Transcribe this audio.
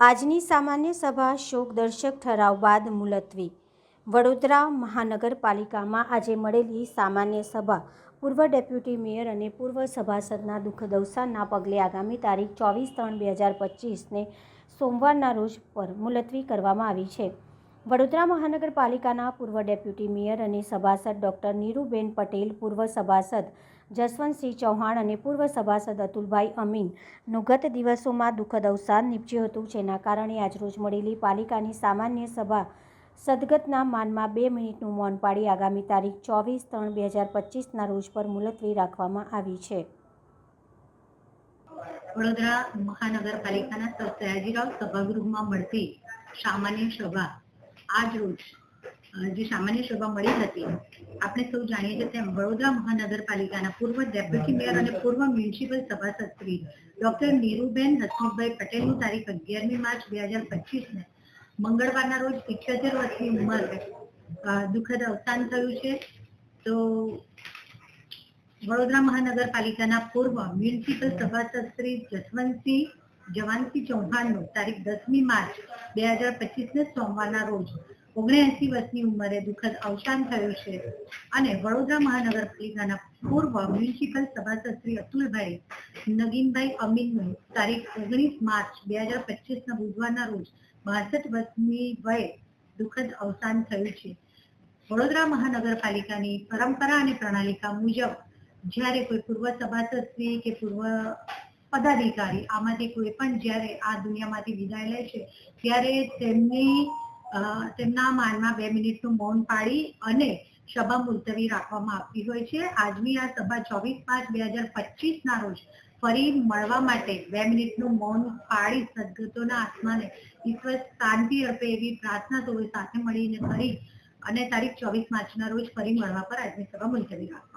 આજની સામાન્ય સભા શોક દર્શક ઠરાવ બાદ મુલતવી. વડોદરા મહાનગરપાલિકામાં આજે મળેલી સામાન્ય સભા. પૂર્વ ડેપ્યુટી મેયર અને પૂર્વ સભાસદના દુઃખદ અવસાનના પગલે આગામી તારીખ ચોવીસ ત્રણ બે હજાર પચીસને સોમવારના રોજ પર મુલતવી કરવામાં આવી છે. વડોદરા મહાનગરપાલિકાના પૂર્વ ડેપ્યુટી મેયર અને સભાસદ ડૉક્ટર નીરુબેન પટેલ, પૂર્વ સભાસદ જસવંતસિંહ ચૌહાણ અને પૂર્વ સભાસદ અતુલભાઈ અમીનનું ગત દિવસોમાં દુઃખદ અવસાન નીપજ્યું હતું. જેના કારણે આજરોજ મળેલી પાલિકાની સામાન્ય સભા સદગતના માનમાં બે મિનિટનું મૌન પાડી આગામી તારીખ ચોવીસ ત્રણ બે હજાર પચીસના રોજ પર મુલતવી રાખવામાં આવી છે. વડોદરા મહાનગરપાલિકાના સયાજીરાવ સભાગૃહમાં મળતી સામાન્ય સભા આજ રોજ જે સામાન્ય સભા મળી હતી આપણે સૌ જાણીએ છીએ તેમ વડોદરા મહાનગરપાલિકાના પૂર્વ ડેપ્યુટી મેયર અને પૂર્વ મ્યુનિસિપલ સભાસદ શ્રી ડોક્ટર નીરુબેન હસમુખભાઈ પટેલની તારીખ અગિયારમી માર્ચ બે હજાર પચીસને મંગળવારના રોજ ઇઠ્યોતેર વર્ષની ઉંમરે દુઃખદ અવસાન થયું છે. તો વડોદરા મહાનગરપાલિકાના પૂર્વ મ્યુનિસિપલ સભાસદ શ્રી જસવંતસિંહ જવાનસિંહ ચૌહાણનું તારીખ દસમી માર્ચ બે હજાર પચીસને સોમવારના રોજ ઓગણએસી વર્ષની ઉંમરે દુઃખદ અવસાન થયું છે. અને વડોદરા મહાનગરપાલિકાના પૂર્વ મ્યુનિસિપલ સભાસદ શ્રી અતુલભાઈ નગીનભાઈ અમીનનું તારીખ ઓગણીસ માર્ચ બે હજાર પચીસના બુધવારના રોજ બાસઠ વર્ષની વયે દુઃખદ અવસાન થયું છે. વડોદરા મહાનગરપાલિકાની પરંપરા અને પ્રણાલિકા મુજબ જ્યારે કોઈ પૂર્વ સભાસદ શ્રી કે પૂર્વ પદાધિકારી આમાંથી કોઈ પણ જ્યારે આ દુનિયામાંથી વિદાય લે છે, ત્યારે તેમની તેમના માનમાં બે મિનિટનું મૌન પાડી અને સભા મુલતવી રાખવામાં આવતી હોય છે. આજની આ સભા ચોવીસ પાંચ બે હજાર પચીસ ના રોજ ફરી મળવા માટે બે મિનિટનું મૌન પાડી સદગતોના આત્માને ઈશ્વર શાંતિ અર્પે એવી પ્રાર્થના સૌએ સાથે મળીને કરી અને તારીખ ચોવીસ માર્ચના રોજ ફરી મળવા પર આજની સભા મુલતવી રાખવામાં